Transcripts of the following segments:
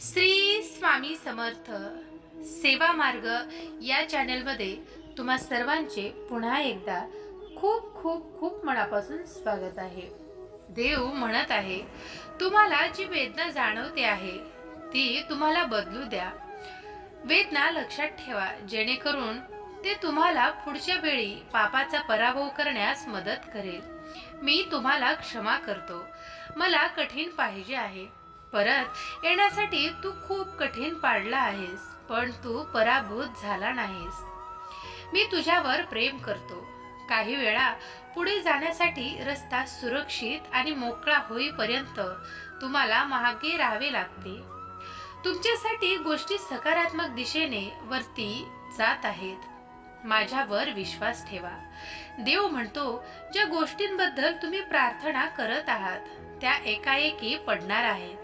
श्री स्वामी समर्थ सेवा मार्ग या चॅनलमध्ये तुम्हा सर्वांचे पुन्हा एकदा खूप खूप खूप मनापासून स्वागत आहे. देव म्हणत आहे तुम्हाला जी वेदना जाणवते आहे ती तुम्हाला बदलू द्या. वेदना लक्षात ठेवा जेणेकरून ते तुम्हाला पुढच्या वेळी पापाचा पराभव करण्यास मदत करेल. मी तुम्हाला क्षमा करतो. मला कठीण पाहिजे आहे. परत येण्यासाठी तू खूप कठीण पाडला आहेस पण तू पराभूत झाला नाहीस. मी तुझ्यावर प्रेम करतो. काही वेळा पुढे जाण्यासाठी रस्ता सुरक्षित आणि मोकळा होईपर्यंत तुम्हाला महागे राहावे लागते. तुमच्यासाठी गोष्टी सकारात्मक दिशेने वरती जात आहेत. माझ्यावर विश्वास ठेवा. देव म्हणतो ज्या गोष्टींबद्दल तुम्ही प्रार्थना करत आहात त्या एकाएकी पडणार आहेत.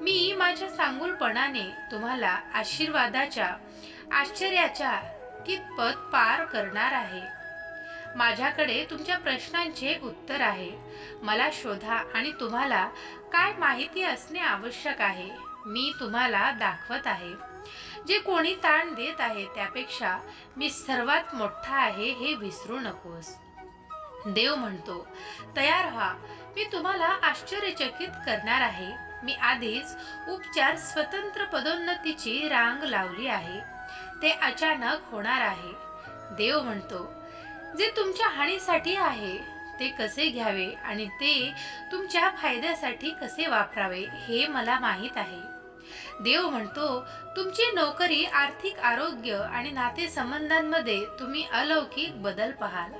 मी माझ्या सांगुलपणाने तुम्हाला आशीर्वादाच्या आश्चर्याच्या कितपत पार करणार आहे. माझ्याकडे तुमच्या प्रश्नांचे उत्तर आहे. मला शोधा आणि तुम्हाला काय माहिती असणे आवश्यक आहे मी तुम्हाला दाखवत आहे. जे कोणी ताण देत आहे त्यापेक्षा मी सर्वात मोठा आहे हे विसरू नकोस. देव म्हणतो तयार व्हा मी तुम्हाला आश्चर्यचकित करणार आहे. मी आधीच उपचार स्वतंत्र पदोन्नतीची रांग लावली आहे. ते अचानक होणार आहे. देव म्हणतो जे तुमच्या हानीसाठी आहे ते कसे घ्यावे आणि ते तुमच्या फायद्यासाठी कसे वापरावे हे मला माहीत आहे. देव म्हणतो तुमची नोकरी आर्थिक आरोग्य आणि नातेसंबंधांमध्ये तुम्ही अलौकिक बदल पाहाल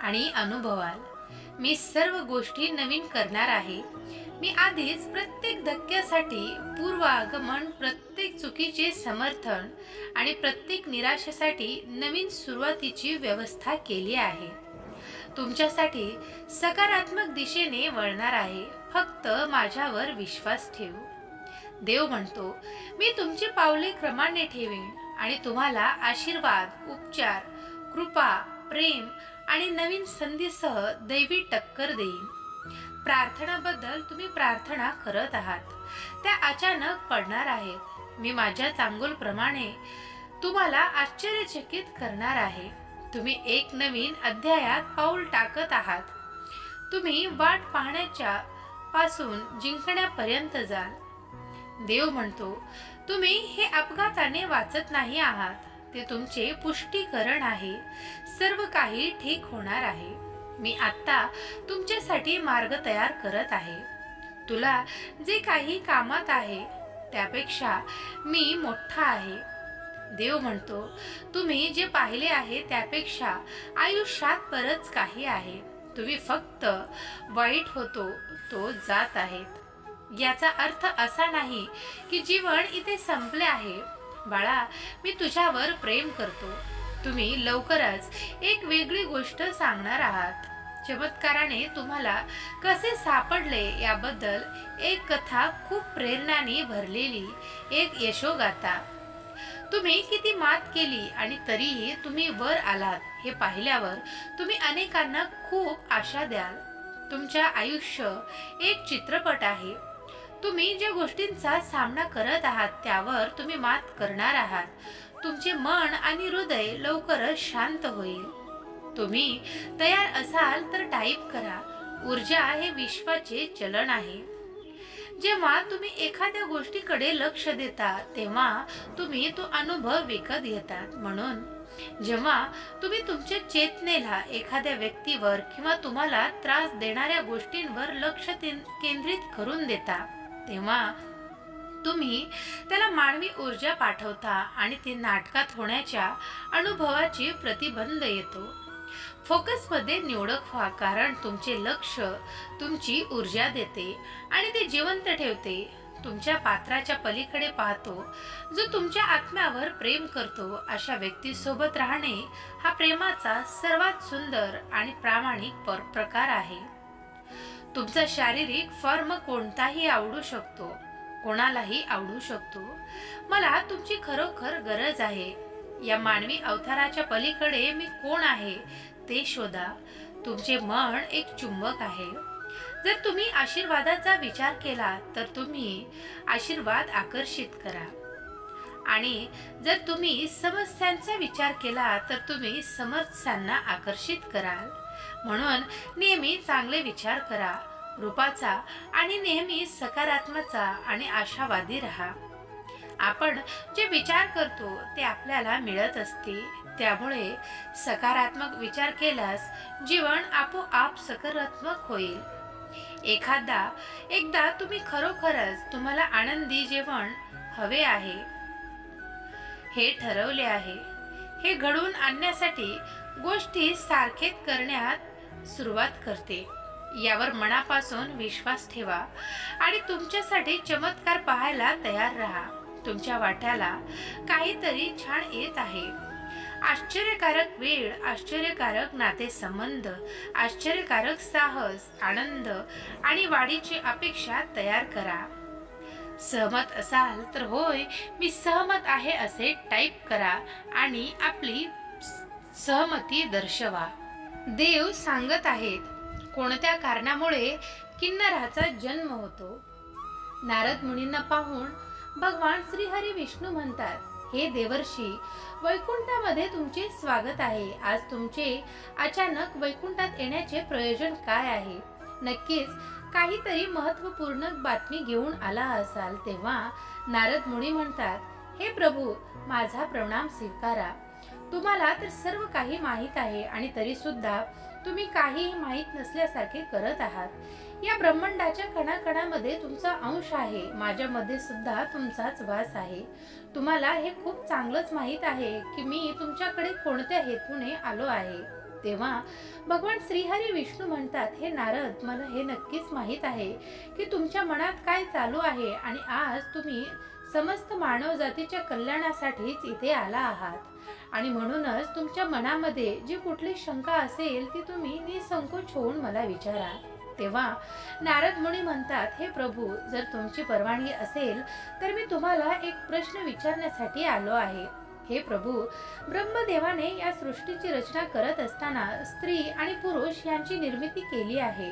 आणि अनुभवाल. मी सर्व गोष्टी नवीन करणार आहे. मी आधीच प्रत्येक धक्क्यासाठी पूर्वागमन प्रत्येक चुकीचे समर्थन आणि प्रत्येक निराशेसाठी नवीन सुरुवातीची व्यवस्था केली आहे. तुमच्यासाठी सकारात्मक दिशेने वळणार आहे फक्त माझ्यावर विश्वास ठेव. देव म्हणतो मी तुमची पावले क्रमाने ठेवीन आणि तुम्हाला आशीर्वाद उपचार कृपा प्रेम आणि नवीन संधीसह दैवी टक्कर देईन. प्रार्थनाबद्दल तुम्ही प्रार्थना करत आहात. त्या अचानक पडणार आहेत. मी माझ्या चांगुलप्रमाणे तुम्हाला आश्चर्यचकित करणार आहे. तुम्ही एक नवीन अध्यायात पाऊल टाकत आहात. तुम्ही वाट पाहण्याच्या पासून जिंकण्यापर्यंत जाल. देव म्हणतो तुम्ही हे अपघाताने वाचत नाही आहात. ते तुमचे पुष्टीकरण आहे. सर्व काही ठीक होणार आहे. मी आत्ता तुमच्यासाठी मार्ग तयार करत आहे. तुला जे काही कामात आहे त्यापेक्षा मी मोठा आहे. देव म्हणतो तुम्ही जे पाहिले आहे त्यापेक्षा आयुष्यात बरंच काही आहे. तुम्ही फक्त वाईट होतो तो जात आहेत याचा अर्थ असा नाही की जीवन इथे संपले आहे. बाळा मी तुझ्यावर प्रेम करतो. तुम्ही लवकरच एक वेगळी गोष्ट सांगणार आहात. चमत्काराने तुम्हाला कसे सापडले याबद्दल एक कथा खूप प्रेरणाने भरलेली एक यशोगाथा. तुम्ही किती मात केली आणि तरीही तुम्ही वर आलात हे पाहिल्यावर तुम्ही अनेकांना खूप आशा द्याल. तुमच्या आयुष्य एक चित्रपट आहे. तुम्ही ज्या गोष्टींचा सामना करत आहात त्यावर तुम्ही मात करणार आहात. तुमचे मन आणि हृदय लवकरच शांत होईल. तुम्ही तयार असाल तर टाईप करा. ऊर्जा हे विश्वाचे चलन आहे. जेव्हा तुम्ही एखाद्या गोष्टीकडे लक्ष देता तेव्हा तुम्ही तो अनुभव विकत घेतात. म्हणून जेव्हा तुम्ही तुमच्या चेतनेला एखाद्या व्यक्तीवर किंवा तुम्हाला त्रास देणाऱ्या गोष्टींवर लक्ष ते- केंद्रित करून देता तेव्हा तुम्ही त्याला मानवी ऊर्जा पाठवता आणि ते नाटकात होण्याच्या अनुभवाची प्रतिबंध येतो. फोकसमध्ये निवडक व्हा कारण तुमचे लक्ष तुमची ऊर्जा देते आणि ते जिवंत ठेवते. तुमच्या पात्राच्या पलीकडे पाहतो. जो तुमच्या आत्म्यावर प्रेम करतो अशा व्यक्तीसोबत राहणे हा प्रेमाचा सर्वात सुंदर आणि प्रामाणिक पर- प्रकार आहे. तुमचा शारीरिक फॉर्म कोणताही आवडू शकतो. कोणालाही आवडू शकतो. मला तुमची खरोखर गरज आहे. या मानवी अवताराच्या पलीकडे मी कोण आहे ते शोधा. तुमचे मन एक चुंबक आहे. जर तुम्ही आशीर्वादाचा विचार केला तर तुम्ही आशीर्वाद आकर्षित करा. आणि जर तुम्ही समस्यांचा विचार केला तर तुम्ही समस्यांना आकर्षित कराल. म्हणून नेहमी चांगले विचार करा. रूपाचा आणि नेहमी सकारात्मकचा आणि आशावादी राहा. आपण जे विचार करतो ते आपल्याला मिळत असते त्यामुळे सकारात्मक विचार केल्यास जीवन आपोआप सकारात्मक होईल. एखादा एकदा तुम्ही खरोखरच तुम्हाला आनंदी जेवण हवे आहे. हे ठरवले आहे. हे घडवून आणण्यासाठी गोष्टी सारखेच करण्यात सुरुवात करते. यावर मनापासून विश्वास ठेवा आणि तुमच्यासाठी चमत्कार पाहायला तयार राहा. तुमच्या वाट्याला काहीतरी छान येत आहे. आश्चर्यकारक वेळ आश्चर्यकारक नातेसंबंध आश्चर्यकारक साहस आनंद आणि वाढीची अपेक्षा तयार करा. सहमत असाल तर होय मी सहमत आहे असे टाईप करा आणि आपली सहमती दर्शवा. देव सांगत आहेत कोणत्या कारणामुळे किन्नराचा जन्म होतो? नारद मुनींना पाहून भगवान श्रीहरी विष्णू म्हणतात हे देवर्षी वैकुंठामध्ये तुमचे स्वागत आहे. आज तुमचे अचानक वैकुंठात येण्याचे प्रयोजन काय आहे? नक्कीच काहीतरी महत्त्वपूर्ण बातमी घेऊन आला असाल तेव्हा नारद मुनी म्हणतात हे प्रभू माझा प्रणाम स्वीकारा. तुम्हाला तर सर्व काही माहीत आहे आणि तरी सुद्धा तुम्ही काहीही माहीत नसल्यासारखे करत आहात. या ब्रह्मांडाच्या कणाकणामध्ये तुमचा अंश आहे. माझ्यामध्ये सुद्धा तुमचाच वास आहे. तुम्हाला हे खूप चांगलंच माहीत आहे की मी तुमच्याकडे कोणत्या हेतूने आलो आहे. तेव्हा भगवान श्रीहरी विष्णू म्हणतात हे नारद मला हे नक्कीच माहीत आहे की तुमच्या मनात काय चालू आहे आणि आज तुम्ही समस्त मानव जातीच्या कल्याणासाठीच इथे आला आहात. आणि म्हणूनच तुमच्या मनामध्ये जी कुठली शंका असेल ती तुम्ही निसंकोच होऊन मला विचारा. तेव्हा नारद मुनी म्हणतात हे प्रभू जर तुमची परवानगी असेल तर मी तुम्हाला एक प्रश्न विचारण्यासाठी आलो आहे. हे प्रभू ब्रह्मदेवाने या सृष्टीची रचना करत असताना स्त्री आणि पुरुष यांची निर्मिती केली आहे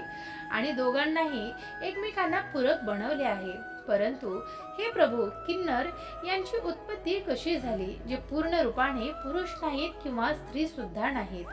आणि दोघांनाही एकमेकांना पूरक बनवले आहे. परंतु हे प्रभू किन्नर यांची उत्पत्ती कशी झाली जे पूर्ण रूपाने पुरुष नाहीत किंवा स्त्री सुद्धा नाहीत?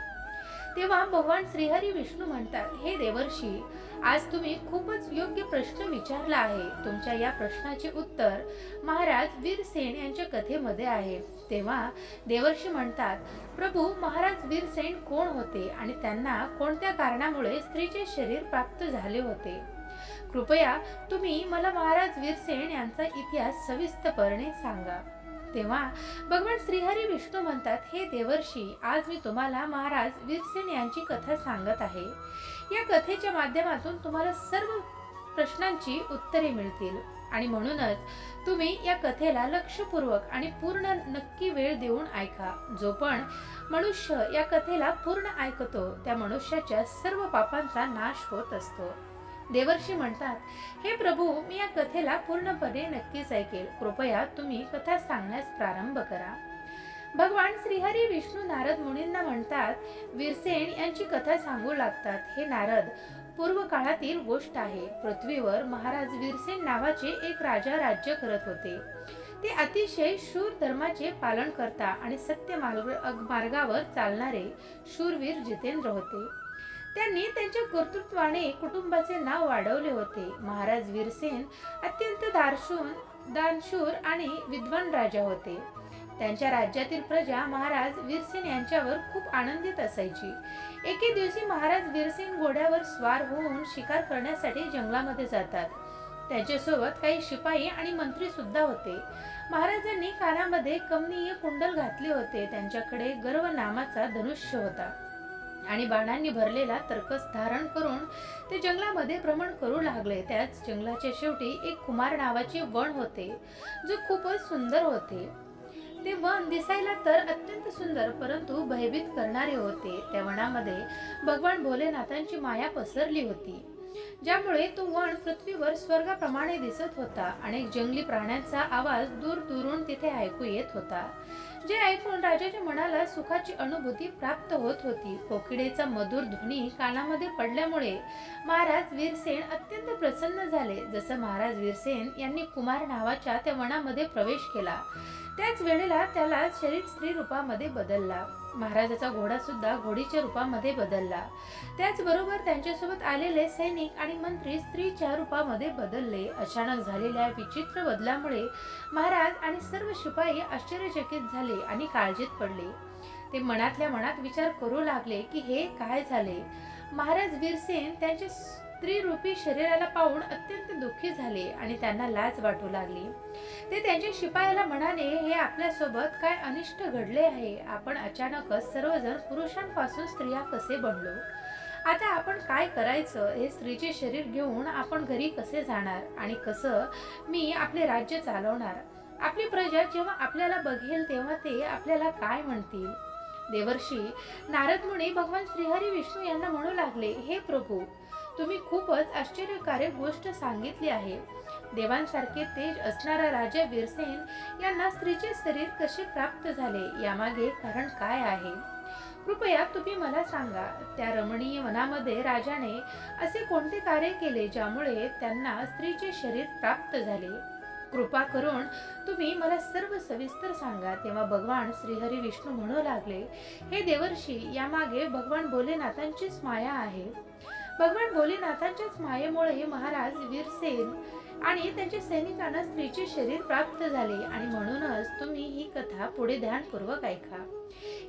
तेव्हा भगवान श्रीहरी विष्णू म्हणतात हे देवर्षी आज तुम्ही खूपच योग्य प्रश्न विचारला आहे. तुमच्या या प्रश्नाचे उत्तर महाराज वीरसेन यांच्या कथेमध्ये आहे. तेव्हा देवर्षी म्हणतात प्रभू महाराज वीरसेन कोण होते आणि त्यांना कोणत्या कारणामुळे स्त्रीचे शरीर प्राप्त झाले होते? कृपया तुम्ही मला महाराज वीरसेन यांचा इतिहास सविस्तरपणे सांगा. तेव्हा भगवान श्रीहरी विष्णू म्हणतात हे देवर्षी आज मी तुम्हाला महाराज वीरसेन यांची कथा सांगत आहे. या कथेच्या माध्यमातून तुम्हाला सर्व प्रश्नांची उत्तरे मिळतील. आणि म्हणूनच तुम्ही या कथेला लक्षपूर्वक आणि पूर्ण नक्की वेळ देऊन ऐका. जो पण मनुष्य या कथेला पूर्ण ऐकतो त्या मनुष्याच्या सर्व पापांचा नाश होत असतो. देवर्षी म्हणतात हे प्रभू मी या कथेला पूर्णपणे नक्कीच ऐकेल. कृपया तुम्ही कथा सांगण्यास प्रारंभ करा. भगवान श्रीहरी विष्णू नारद मुनींना म्हणतात वीरसेन यांची कथा सांगू लागतात. हे नारद पूर्व काळातील गोष्ट आहे. पृथ्वीवर महाराज वीरसेन नावाचे एक राजा राज्य करत होते. ते अतिशय शूर धर्माचे पालन करता आणि सत्य मार्ग मार्गावर चालणारे शूरवीर जितेंद्र होते. त्यांनी त्यांच्या कर्तृत्वाने कुटुंबाचे नाव वाढवले होते. महाराज वीरसेन अत्यंत दारशून दानशूर आणि विद्वान राजा होते. त्यांच्या राज्यातील प्रजा महाराज वीरसेन यांच्यावर खूप आनंदित असायची. एके दिवशी महाराज वीरसेन घोड्यावर स्वार होऊन शिकार करण्यासाठी जंगलामध्ये जातात. त्यांच्यासोबत काही शिपाई आणि मंत्री सुद्धा होते. महाराजांनी कानामध्ये कमनीय कुंडल घातले होते. त्यांच्याकडे गर्व नामाचा धनुष्य होता. आणि बाणांनी भरलेला तर्कस धारण करून ते जंगलामध्ये भ्रमण करू लागले. त्याच जंगलाच्या शेवटी एक कुमार नावाचे वन होते जे खूपच सुंदर होते. ते वन दिसायला तर अत्यंत सुंदर परंतु भयभीत करणारे होते. त्या वनामध्ये भगवान भोलेनाथांची माया पसरली होती ज्यामुळे तो वन पृथ्वीवर स्वर्गाप्रमाणे दिसत होता अनेक जंगली प्राण्यांचा आवाज दूर दुरून तिथे ऐकू येत होता. जे ऐकून राजाच्या मनाला सुखाची अनुभूती प्राप्त होत होती. कोकिडेचा मधुर ध्वनी कानामध्ये पडल्यामुळे महाराज वीरसेन अत्यंत प्रसन्न झाले. जसं महाराज वीरसेन यांनी कुमार नावाच्या त्या वनामध्ये प्रवेश केला. त्याच वेळेला त्याला शरीर स्त्री रूपामध्ये बदलला. महाराजाचा घोडा सुद्धा घोडीच्या रूपामध्ये बदलला. त्याचबरोबर त्यांच्यासोबत आलेले सैनिक आणि मंत्री स्त्रीच्या रूपामध्ये बदलले. अचानक झालेल्या विचित्र बदलामुळे महाराज आणि सर्व शिपाई आश्चर्यचकित झाले आणि काळजीत पडले. ते मनातल्या मनात विचार करू लागले की हे काय झाले? महाराज वीरसेन त्यांच्या स्त्रीरूपी शरीराला पाहून अत्यंत दुःखी झाले आणि त्यांना लाज वाटू लागली. ते त्यांच्या शिपायाला म्हणाले हे आपल्यासोबत काय अनिष्ट घडले आहे? आपण अचानकच सर्वजण पुरुषांपासून स्त्रिया कसे बनलो? आता आपण काय करायचं? हे स्त्रीचे शरीर घेऊन आपण घरी कसे जाणार? आणि कसं मी आपले राज्य चालवणार? आपली प्रजा जेव्हा आपल्याला बघेल तेव्हा ते आपल्याला काय म्हणतील? देवर्षी नारद मुनी भगवान श्रीहरी विष्णू यांना म्हणू लागले हे प्रभू तुम्ही खूपच आश्चर्यकारक गोष्ट सांगितली आहे. देवांसारखे तेज असणारा राजा वीरसेन यांना स्त्रीचे शरीर कसे प्राप्त झाले यामागे कारण काय आहे? कृपया तुम्ही मला सांगा त्या रमणीय वनामध्ये राजाने असे कोणते कार्य केले ज्यामुळे त्यांना स्त्रीचे शरीर प्राप्त झाले? कृपा करून तुम्ही मला सर्व सविस्तर सांगा. तेव्हा भगवान श्रीहरी विष्णू म्हणू लागले हे देवर्षी यामागे भगवान भोलेनाथांचीच माया आहे. भगवान भोलेनाथांच्याच मायेमुळे महाराज वीरसेन आणि त्यांच्या सैनिकांना स्त्रीचे शरीर प्राप्त झाले. आणि म्हणूनच तुम्ही ही कथा पुढे ध्यानपूर्वक ऐका.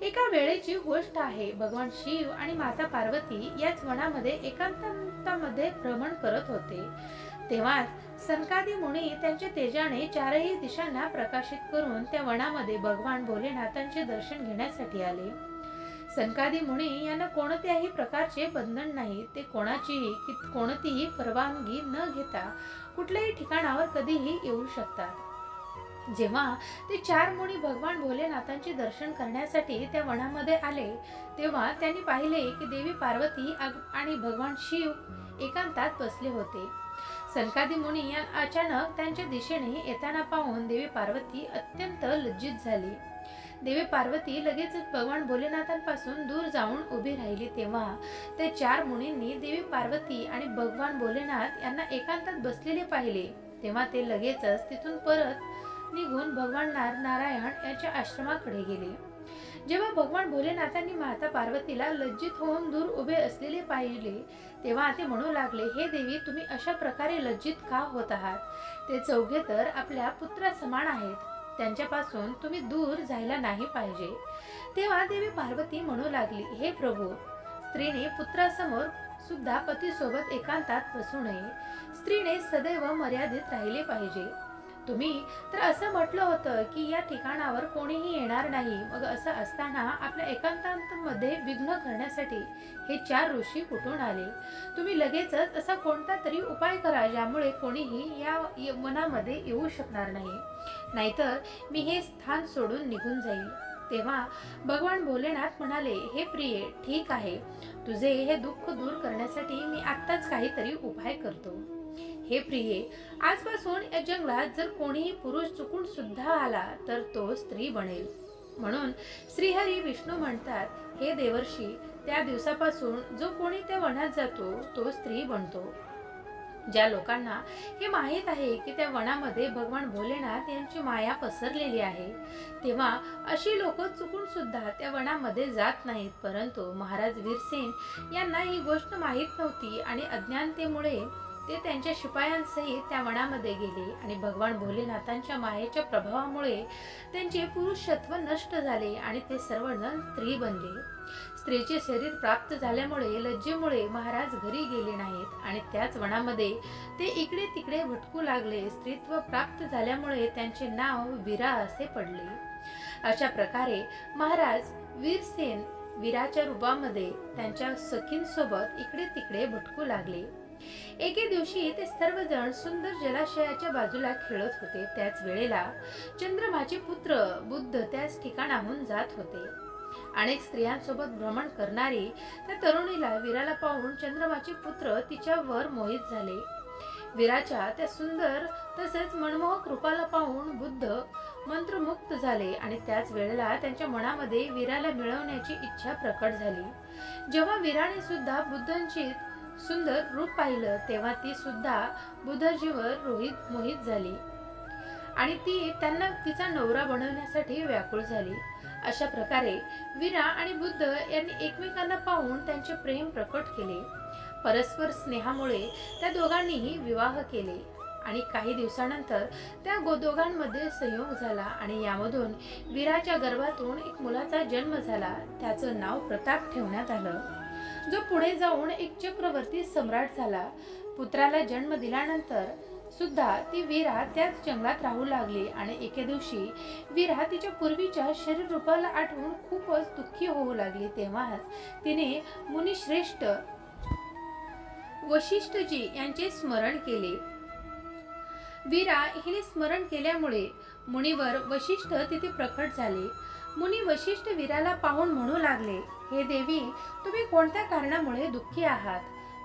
एका वेळेची गोष्ट आहे भगवान शिव आणि माता पार्वती याच वनामध्ये एकांतामध्ये भ्रमण करत होते. तेव्हाच सनकादी मुनी त्यांच्या तेजाने चारही दिशांना प्रकाशित करून त्या वनामध्ये भगवान भोलेनाथांचे दर्शन घेण्यासाठी आले. सनकादी मुनी यांना कोणत्याही प्रकारचे बंधन नाही. ते कोणाचीही कि कोणतीही परवानगी न घेता कुठल्याही ठिकाणावर कधीही येऊ शकतात. जेव्हा ते चार मुनी भगवान भोलेनाथांचे दर्शन करण्यासाठी त्या वनामध्ये आले तेव्हा त्यांनी पाहिले की देवी पार्वती आणि भगवान शिव एकांतात बसले होते. सनकादी मुनी या अचानक त्यांच्या दिशेने येताना पाहून देवी पार्वती अत्यंत लज्जित झाली. देवी पार्वती लगेचच भगवान भोलेनाथांपासून दूर जाऊन उभी राहिली तेव्हा. ते चार मुनींनी देवी पार्वती आणि भगवान भोलेनाथ यांना एकांतात बसलेले पाहिले. तेव्हा ते लगेचच तिथून परत निघून भगवान नार नारायण यांच्या आश्रमाकडे गेले. जेव्हा भगवान भोलेनाथांनी माता पार्वतीला लज्जित होऊन दूर उभे असलेले पाहिले तेव्हा ते म्हणू लागले हे देवी तुम्ही अशा प्रकारे लज्जित का होत आहात? ते चौघे तर आपल्या पुत्रा समान आहेत. त्यांच्यापासून तुम्ही दूर जायला नाही पाहिजे. तेव्हा देवी पार्वती म्हणू लागली हे प्रभू स्त्रीने पुत्रासमोर सुद्धा पतीसोबत एकांतात बसू नये. स्त्रीने सदैव मर्यादित राहिले पाहिजे. तुम्ही तर असं म्हटलं होतं की या ठिकाणावर कोणीही येणार नाही. मग असं असताना आपल्या एकांतांमध्ये विघ्न करण्यासाठी हे चार ऋषी कुठून आले? तुम्ही लगेचच असा कोणता तरी उपाय करा ज्यामुळे कोणीही या या वनामध्ये येऊ शकणार नाही. नाहीतर मी हे स्थान सोडून निघून जाईल तेव्हा भगवान भोलेनाथ म्हणाले हे प्रिय ठीक आहे. तुझे हे दुःख दूर करण्यासाठी मी आत्ताच काहीतरी उपाय करतो. हे प्रिये आजपासून या जंगलात जर कोणीही पुरुष चुकून सुद्धा आला तर तो स्त्री बनेल. म्हणून श्रीहरी विष्णू म्हणतात हे देवर्षी त्या दिवसापासून जो कोणी त्या वनात जातो तो स्त्री बनतो. ज्या लोकांना हे माहीत आहे की त्या वनामध्ये भगवान भोलेनाथ यांची माया पसरलेली आहे तेव्हा अशी लोक चुकून सुद्धा त्या वनामध्ये जात नाहीत. परंतु महाराज वीरसेन यांना ही गोष्ट माहीत नव्हती आणि अज्ञानतेमुळे ते त्यांच्या शिपायांसहित त्या वनामध्ये गेले आणि भगवान भोलेनाथांच्या मायेच्या प्रभावामुळे त्यांचे पुरुषत्व नष्ट झाले आणि ते सर्व सर्वजण स्त्री बनले. स्त्रीचे शरीर प्राप्त झाल्यामुळे लज्जेमुळे महाराज घरी गेले नाहीत आणि त्याच वनामध्ये ते इकडे तिकडे भटकू लागले. स्त्रीत्व प्राप्त झाल्यामुळे त्यांचे नाव विरा असे पडले. अशा प्रकारे महाराज वीरसेन वीराच्या रूपामध्ये त्यांच्या सखींसोबत इकडे तिकडे भटकू लागले. एके दिवशी ते सर्वजण सुंदर जलाशयाच्या बाजूला खेळत होते. त्याच वेळेला चंद्रमाचे पुत्र बुद्ध त्याच ठिकाणाहून जात होते. अनेक स्त्रियांसोबत भ्रमण करणारी त्या तरुणीला वीराला पाहून चंद्रमाचे पुत्र तिच्यावर मोहित झाले. वीराच्या त्या सुंदर तसेच मनमोहक रूपाला पाहून बुद्ध मंत्रमुक्त झाले आणि त्याच वेळेला त्यांच्या मनामध्ये वीराला मिळवण्याची इच्छा प्रकट झाली. जेव्हा वीराने सुद्धा बुद्धांची सुंदर रूप पाहिलं तेव्हा ती सुद्धा बुद्धाजीवर रोहित मोहित झाली. आणि ती त्यांना तिचा नवरा बनवण्यासाठी व्याकुळ झाली. अशा प्रकारे वीरा आणि बुद्ध यांनी एकमेकांना पाहून त्यांचे प्रेम प्रकट केले. परस्पर स्नेहामुळे त्या दोघांनीही विवाह केले. आणि काही दिवसानंतर त्या गो दोघांमध्ये संयोग झाला आणि यामधून वीराच्या गर्भातून एक मुलाचा जन्म झाला. त्याचं नाव प्रताप ठेवण्यात आलं. जो पुढे जाऊन एक चक्रवर्ती सम्राट झाला. पुत्राला जन्म दिल्यानंतर सुद्धा ती वीरा त्याच जंगलात राहू लागली आणि एके दिवशी वीरा तिच्या पूर्वीच्या शरीर रूपाला आठवून खूपच दुःखी होऊ लागली. तेव्हाच तिने मुनिश्रेष्ठ वशिष्ठजी यांचे स्मरण केले. वीरा हिने स्मरण केल्यामुळे मुनीवर वशिष्ठ तिथे प्रकट झाले. मुनी वशिष्ठ वीराला पाहून म्हणू लागले हे देवी तुम्ही कोणत्या कारणामुळे दुःखी आहात?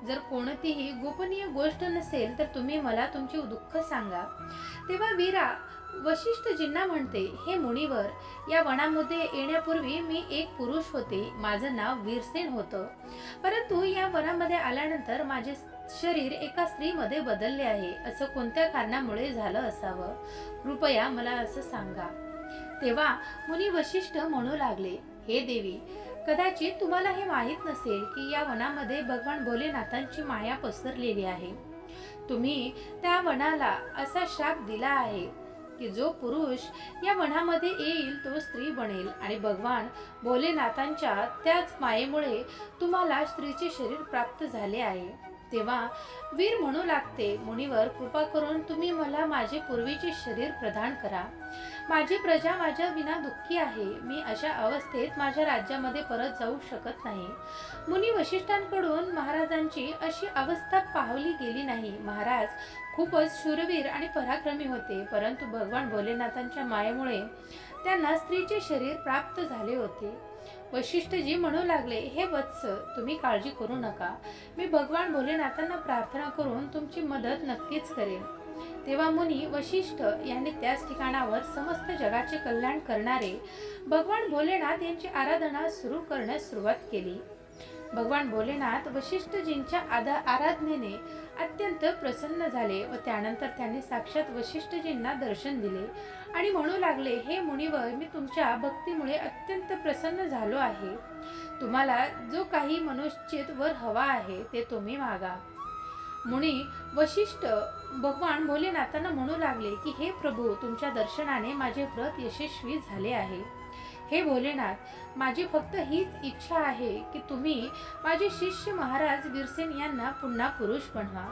जर कोणतीही गोपनीय गोष्ट नसेल तर तुम्ही मला तुमचे दुःख सांगा. तेव्हा वीरा वशिष्ठजींना म्हणते हे मुनीवर या वनामध्ये येण्यापूर्वी मी एक पुरुष होते. माझं नाव वीरसेन होतं. परंतु या वनामध्ये आल्यानंतर माझे शरीर एका स्त्रीमध्ये बदलले आहे. असं कोणत्या कारणामुळे झालं असावं? कृपया मला असं सांगा. तेव्हा मुनी वशिष्ठ म्हणू लागले हे देवी कदाचित तुम्हाला हे माहीत नसेल की या वनामध्ये भगवान भोलेनाथांची माया पसरलेली आहे. तुम्ही त्या वनाला असा शाप दिला आहे की जो पुरुष या वनामध्ये येईल तो स्त्री बनेल आणि भगवान भोलेनाथांच्या त्याच मायेमुळे तुम्हाला स्त्रीचे शरीर प्राप्त झाले आहे. तेव्हा वीर म्हणू लागते मुनीवर कृपा करून तुम्ही मला माझे पूर्वीचे शरीर प्रदान करा. माझी प्रजा माझ्या विना दुःखी आहे. मी अशा अवस्थेत माझ्या राज्यामध्ये परत जाऊ शकत नाही. मुनी वशिष्ठांकडून महाराजांची अशी अवस्था पाहली गेली नाही. महाराज खूपच शूरवीर आणि पराक्रमी होते. परंतु भगवान भोलेनाथांच्या मायेमुळे त्यांना स्त्रीचे शरीर प्राप्त झाले होते. वशिष्ठजी म्हणू लागले हे वत्स तुम्ही काळजी करू नका. मी भगवान भोलेनाथांना प्रार्थना करून तुमची मदत नक्कीच करेन. तेव्हा मुनी वशिष्ठ यांनी त्याच ठिकाणावर समस्त जगाचे कल्याण करणारे भगवान भोलेनाथ यांची आराधना सुरू करण्यास सुरुवात केली. भगवान भोलेनाथ वशिष्ठजींच्या आदा आराधनेने अत्यंत प्रसन्न झाले व त्यानंतर त्यांनी साक्षात वशिष्ठजींना दर्शन दिले. आणि म्हणू लागले हे मुनिवर मी तुमच्या भक्तीमुळे अत्यंत प्रसन्न झालो आहे. तुम्हाला जो काही मनोचित वर हवा आहे ते तुम्ही मागा. मुनी वशिष्ठ भगवान भोलेनाथांना म्हणू लागले की हे प्रभू तुमच्या दर्शनाने माझे व्रत यशस्वी झाले आहे. हे भोलेनाथ माझी फक्त हीच इच्छा आहे की तुम्ही माझे शिष्य महाराज वीरसेन यांना पुन्हा पुरुष बनवा.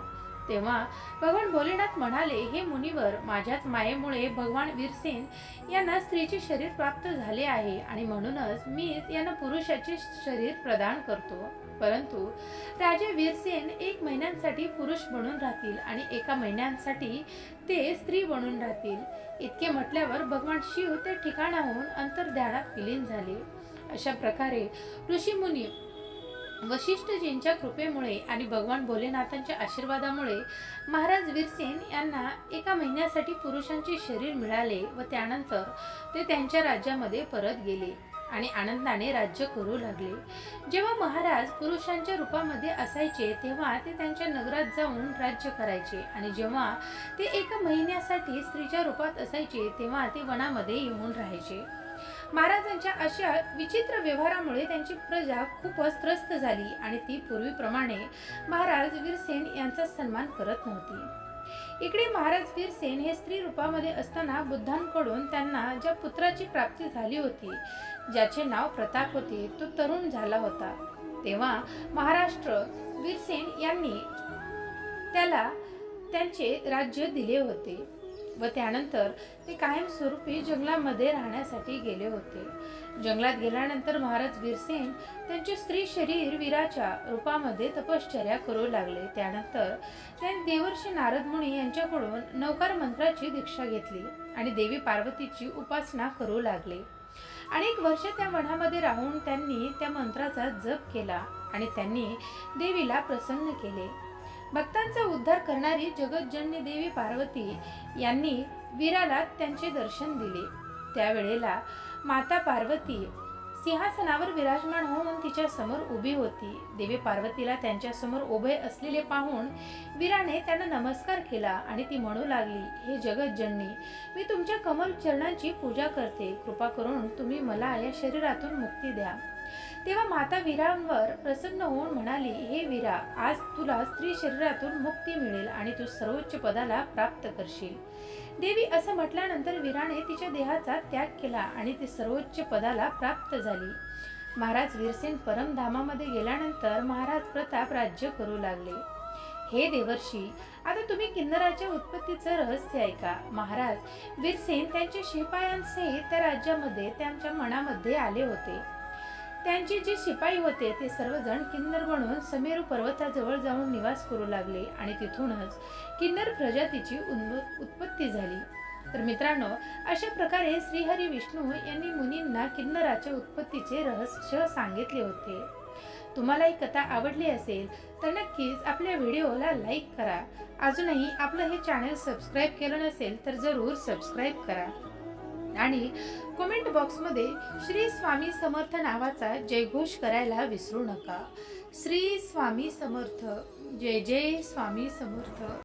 तेव्हा भगवान भोलेनाथ म्हणाले हे मुनिवर माझ्याच मायेमुळे भगवान वीरसेन यांना स्त्रीचे शरीर प्राप्त झाले आहे आणि म्हणूनच मीच यांना पुरुषाचे शरीर प्रदान करतो. परंतु राजे वीरसेन एक महिन्यांसाठी पुरुष बनून राहतील आणि एका महिन्यांसाठी ते स्त्री बनून राहतील. इतके म्हटल्यावर भगवान शिव त्या ठिकाणाहून अंतर्ध्यानात विलीन झाले. अशा प्रकारे ऋषीमुनी वशिष्ठजींच्या कृपेमुळे आणि भगवान भोलेनाथांच्या आशीर्वादामुळे महाराज वीरसेन यांना एका महिन्यासाठी पुरुषांचे शरीर मिळाले व त्यानंतर ते त्यांच्या राज्यामध्ये परत गेले आणि आनंदाने राज्य करू लागले. जेव्हा महाराज पुरुषांच्या रूपामध्ये असायचे तेव्हा ते त्यांच्या नगरात जाऊन राज्य करायचे आणि जेव्हा ते एका महिन्यासाठी स्त्रीच्या रूपात असायचे तेव्हा ते वनामध्ये येऊन राहायचे. महाराजांच्या अशा विचित्र व्यवहारामुळे त्यांची प्रजा खूपच त्रस्त झाली आणि ती पूर्वीप्रमाणे महाराज वीरसेन यांचा सन्मान करत नव्हती. इकडे महाराज वीरसेन हे स्त्री रूपामध्ये असताना बुद्धांकडून त्यांना ज्या पुत्राची प्राप्ती झाली होती ज्याचे नाव प्रताप होते तो तरुण झाला होता. तेव्हा महाराष्ट्र वीरसेन यांनी त्याला त्यांचे राज्य दिले होते. व त्यानंतर ते कायमस्वरूपी जंगलामध्ये राहण्यासाठी गेले होते. जंगलात गेल्यानंतर महाराज वीरसेन त्यांचे स्त्री शरीर वीराच्या रूपामध्ये तपश्चर्या करू लागले. त्यानंतर त्यांनी देवर्षी नारद मुनी यांच्याकडून नौकार मंत्राची दीक्षा घेतली आणि देवी पार्वतीची उपासना करू लागले. अनेक वर्ष त्या वनामध्ये राहून त्यांनी त्या मंत्राचा जप केला आणि त्यांनी देवीला प्रसन्न केले. भक्तांचा उद्धार करणारी जगतजननी देवी पार्वती यांनी वीराला त्यांचे दर्शन दिले. त्यावेळेला माता पार्वती सिंहासनावर विराजमान होऊन तिच्या समोर उभी होती. देवी पार्वतीला त्यांच्यासमोर उभे असलेले पाहून वीराने त्यांना नमस्कार केला आणि ती म्हणू लागली हे जगत जननी मी तुमच्या कमल चरणांची पूजा करते. कृपा करून तुम्ही मला या शरीरातून मुक्ती द्या. तेव्हा माता वीरांवर प्रसन्न होऊन म्हणाली हे वीरा आज तुला स्त्री शरीरातून मुक्ती मिळेल आणि तू सर्वोच्च पदाला प्राप्त करशील. देवी असं म्हटल्यानंतर वीराने तिच्या देहाचा त्याग केला आणि ती सर्वोच्च पदाला प्राप्त झाली. महाराज वीरसेन परमधामामध्ये गेल्यानंतर महाराज प्रताप राज्य करू लागले. हे देवर्षी आता तुम्ही किन्नराच्या उत्पत्तीचं रहस्य ऐका. महाराज वीरसेन त्यांच्या शिपायांसहित त्या राज्यामध्ये त्यांच्या मनामध्ये आले होते. त्यांचे जे शिपाई होते ते सर्वजण किन्नर बनून समेरू पर्वताजवळ जाऊन निवास करू लागले आणि तिथूनच किन्नर प्रजातीची उत्पत्ती झाली. तर मित्रांनो अशा प्रकारे श्रीहरी विष्णू यांनी मुनींना किन्नराच्या उत्पत्तीचे रहस्य सांगितले होते. तुम्हाला ही कथा आवडली असेल तर नक्कीच आपल्या व्हिडिओला लाईक करा. अजूनही आपलं हे चॅनल सबस्क्राईब केलं नसेल तर जरूर सबस्क्राईब करा. आणि कमेंट बॉक्समध्ये श्री स्वामी समर्थ नावाचा जयघोष करायला विसरू नका. श्री स्वामी समर्थ जय जय स्वामी समर्थ.